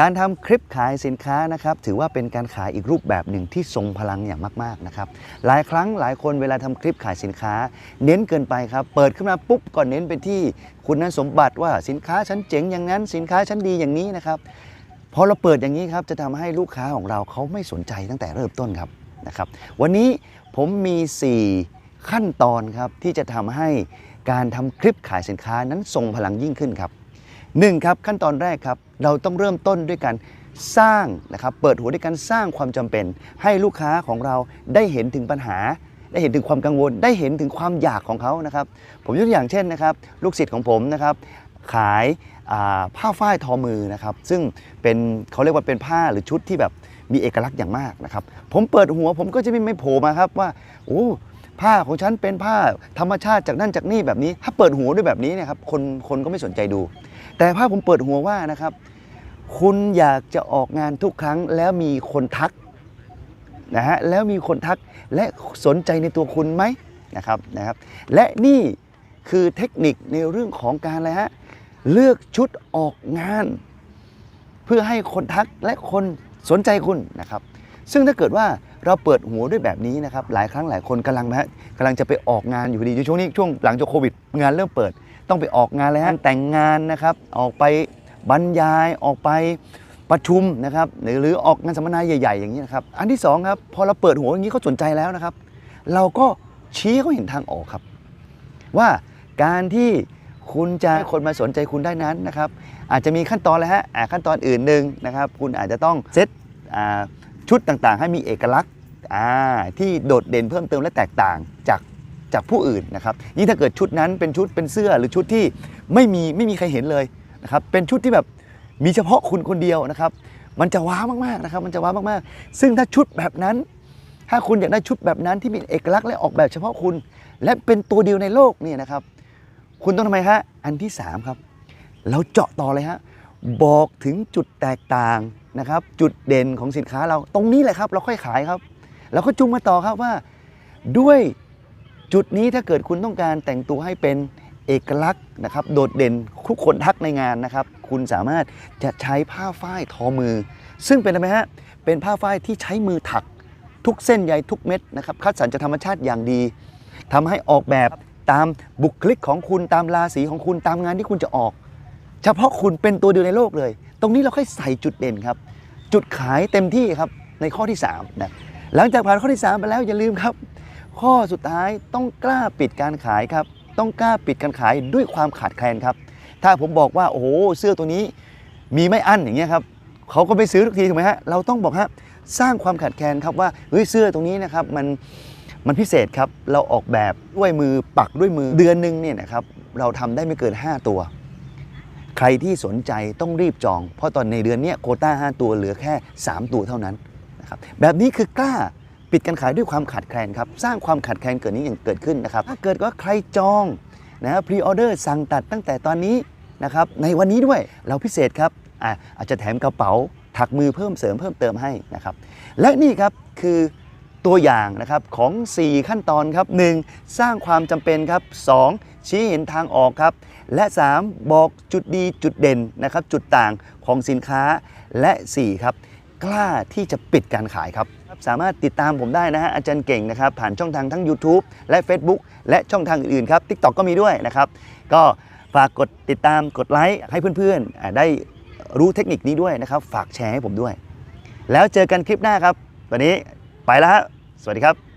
การทำคลิปขายสินค้านะครับถือว่าเป็นการขายอีกรูปแบบหนึ่งที่ทรงพลังอย่างมากๆนะครับหลายครั้งหลายคนเวลาทำคลิปขายสินค้า เน้นเกินไปครับเปิดขึ้นมาปุ๊บก็เน้นไปที่คุณสมบัติว่าสินค้าฉันเจ๋งอย่างนั้น สินค้าฉันดีอย่างนี้นะครับพอเราเปิดอย่างนี้ครับจะทำให้ลูกค้าของเราเขาไม่สนใจตั้งแต่เริ่มต้นครับนะครับวันนี้ผมมี 4 ขั้นตอนครับที่จะทำให้การทำคลิปขายสินค้านั้นทรงพลังยิ่งขึ้นครับ หนึ่งครับขั้นตอนแรกครับเราต้องเริ่มต้นด้วยการสร้างนะครับเปิดหัวด้วยการสร้างความจำเป็น ให้ลูกค้าของเราได้เห็นถึงปัญหา ได้เห็นถึงความกังวล ได้เห็นถึงความอยากของเขานะครับ ผมยกตัวอย่างเช่นนะครับ ลูกศิษย์ของผมนะครับ ขายผ้าฝ้ายทอมือนะครับ ซึ่งเป็นเขาเรียกว่าเป็นผ้าหรือชุดที่แบบมีเอกลักษณ์อย่างมากนะครับ ผมเปิดหัวผมก็จะไม่ไม่โผล่มาครับว่าโอ้ ผ้าของฉันเป็นผ้าธรรมชาติจากนั่นจากนี่แบบนี้ ถ้าเปิดหัวด้วยแบบนี้เนะครับคนคนก็ไม่สนใจดู แต่ภาพผมเปิดหัวว่านะครับ คุณอยากจะออกงานทุกครั้งแล้วมีคนทักนะฮะแล้วมีคนทักและสนใจในตัวคุณไหมนะครับนะครับ และนี่คือเทคนิคในเรื่องของการอะไรฮะเลือกชุดออกงาน เพื่อให้คนทักและคนสนใจคุณนะครับ ซึ่งถ้าเกิดว่า เราเปิดหัวด้วยแบบนี้นะครับหลายครั้งหลายคนกำลังนะฮะกำลังจะไปออกงานอยู่พอดีช่วงนี้ช่วงหลังจากโควิด งานเริ่มเปิด ต้องไปออกงานเลยฮะแต่งงานนะครับออกไปบรรยายออกไปประชุมนะครับหรือหรือออกงานสัมมนาใหญ่ ๆ อย่างนี้นะครับอันที่สองครับพอเราเปิดหัวอย่างนี้เขาสนใจแล้วนะครับ เราก็ชี้เขาเห็นทางออกครับ ว่าการที่คุณจะให้คนมาสนใจคุณได้นั้นนะครับ อาจจะมีขั้นตอนเลยฮะขั้นตอนอื่นหนึ่งนะครับ คุณอาจจะต้องเซต ชุดต่างๆ ให้มีเอกลักษณ์ที่โดดเด่นเพิ่มเติมและแตกต่างจากจากผู้อื่นนะครับยิ่งถ้าเกิดชุดนั้นเป็นชุดเป็นเสื้อหรือชุดที่ไม่มีไม่มีใครเห็นเลยนะครับเป็นชุดที่แบบมีเฉพาะคุณคนเดียวนะครับ มันจะว้าวมากๆนะครับ มันจะว้าวมากๆ ซึ่งถ้าชุดแบบนั้น ถ้าคุณอยากได้ชุดแบบนั้นที่มีเอกลักษณ์และออกแบบเฉพาะคุณ และเป็นตัวเดียวในโลกนี่นะครับ คุณต้องทำไมฮะอันที่3ครับเราเจาะต่อเลยฮะบอกถึงจุดแตกต่าง นะครับ จุดเด่นของสินค้าเราตรงนี้แหละครับ เราค่อยขายครับเราก็จุงมาต่อครับว่า ด้วยจุดนี้ถ้าเกิดคุณต้องการแต่งตัวให้เป็นเอกลักษณ์นะครับ โดดเด่นทุกคนทักในงานนะครับ คุณสามารถจะใช้ผ้าฝ้ายทอมือ ซึ่งเป็นอะไรฮะเป็นผ้าฝ้ายที่ใช้มือถักทุกเส้นใยทุกเม็ดนะครับคัดสรรจากธรรมชาติอย่างดีทำให้ออกแบบตามบุคลิกของคุณตามราศีของคุณตามงานที่คุณจะออก เฉพาะคุณเป็นตัวเดียวในโลกเลย ตรงนี้เราค่อยใส่จุดเด่นครับ จุดขายเต็มที่ครับในข้อที่3นะหลังจากผ่านข้อที่ 3 ไปแล้วอย่าลืมครับ ข้อสุดท้ายต้องกล้าปิดการขายครับ ต้องกล้าปิดการขายด้วยความขาดแคลนครับ ถ้าผมบอกว่าโอ้โหเสื้อตัวนี้มีไม่อั้นอย่างเงี้ยครับเขาก็ไม่ซื้อทุกทีถูกไหมฮะเราต้องบอกฮะสร้างความขาดแคลนครับว่าเฮ้ยเสื้อตรงนี้นะครับมันมันพิเศษครับ เราออกแบบด้วยมือปักด้วยมือเดือนหนึ่งเนี่ยนะครับเราทำได้ไม่เกิน 5 ตัว ใครที่สนใจต้องรีบจอง เพราะตอนในเดือนนี้โคต้า 5 ตัวเหลือแค่ 3 ตัวเท่านั้นนะครับแบบนี้คือกล้าปิดการขายด้วยความขาดแคลนครับ สร้างความขาดแคลนเกิดนี้อย่างเกิดขึ้นนะครับถ้าเกิดว่าใครจองนะพรีออเดอร์สั่งตัดตั้งแต่ตอนนี้นะครับในวันนี้ด้วยเราพิเศษครับอะอาจจะแถมกระเป๋าถักมือเพิ่มเสริมเพิ่มเติมให้นะครับและนี่ครับคือ ตัวอย่างนะครับของ 4 ขั้นตอนครับ 1. สร้างความจำเป็นครับ 2. ชี้เห็นทางออกครับ และ 3. บอกจุดดีจุดเด่นนะครับจุดต่างของสินค้าและ 4 ครับ กล้าที่จะปิดการขายครับ สามารถติดตามผมได้นะฮะอาจารย์เก่งนะครับผ่านช่องทางทั้ง YouTube และ Facebook และช่องทางอื่นๆครับ TikTok ก็มีด้วยนะครับ ก็ฝากกดติดตามกดไลค์ให้เพื่อนๆอ่าได้รู้เทคนิคนี้ด้วยนะครับ ฝากแชร์ให้ผมด้วย แล้วเจอกันคลิปหน้าครับ วันนี้ แล้วฮะ สวัสดีครับ